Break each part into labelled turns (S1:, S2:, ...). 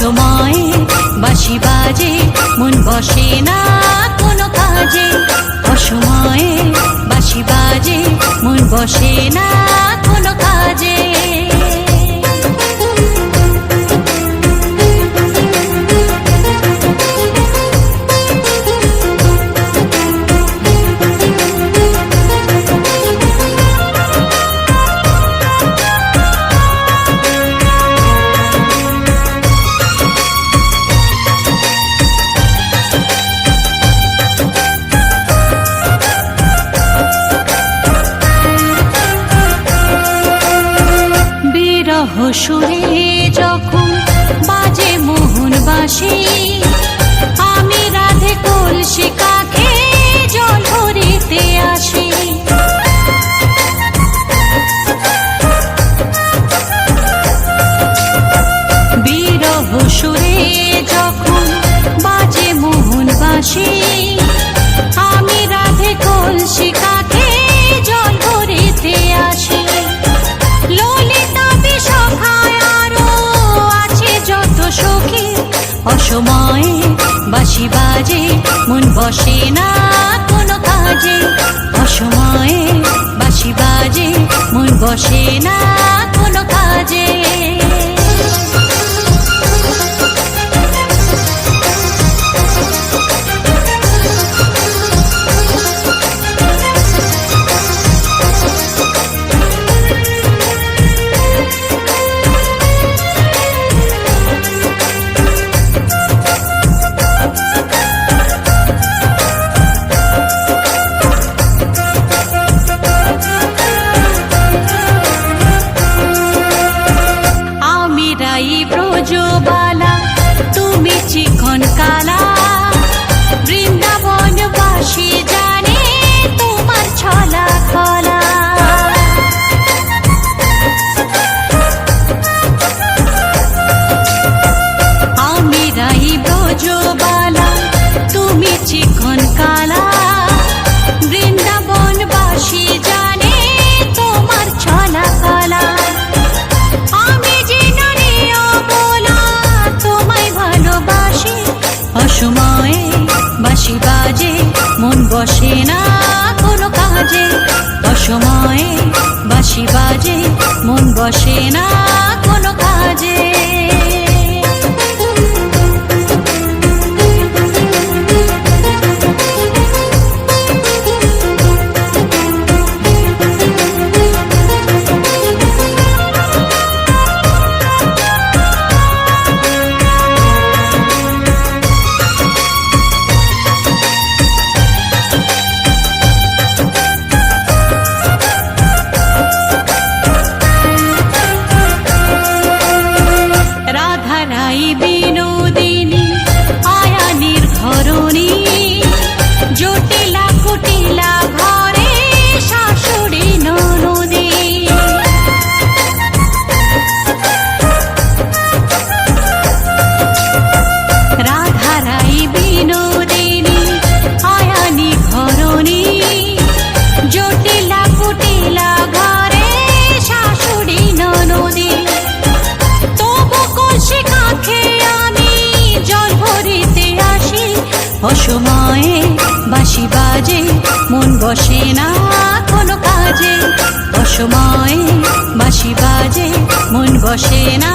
S1: সময়ে বাসি বাজে, মন বসে না কোনো কাজে। অসময়ে বাসি বাজে, মন বসে না কোনো সুরে যখন বাজে মোহন বাসী সাজে মন বসে না কোনো কাজে। অসময়ে বাসি বাজে মন বসে না কোনো কাজে। Shina. নয় বাঁশি বাজে মন বসে না।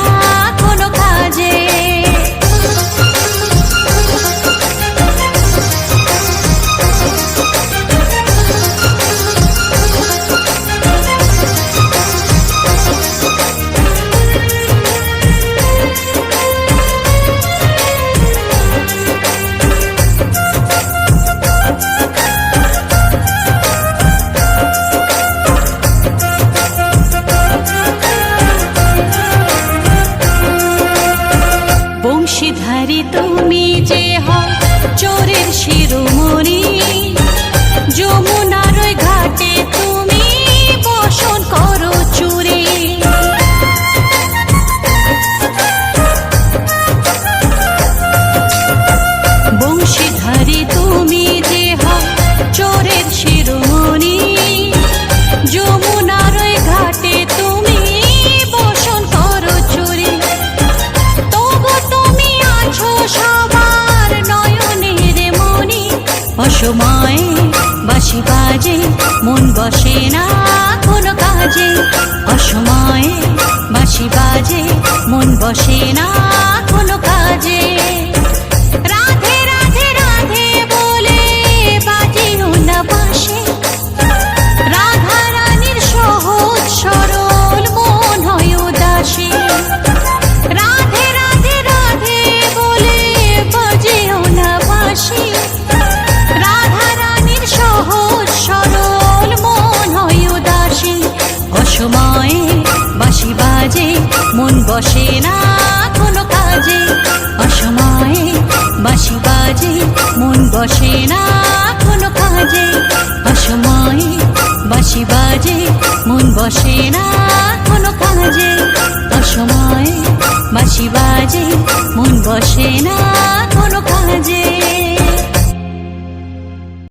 S1: সময় বাসি বাজে মন বসে না কোনো কাজে। অসময়ে বাসি বাজে মন বসে না সময়ে বাঁশি বাজে মন বসে না কোনো কাজে। অসময়ে বাঁশি বাজে মন বসে না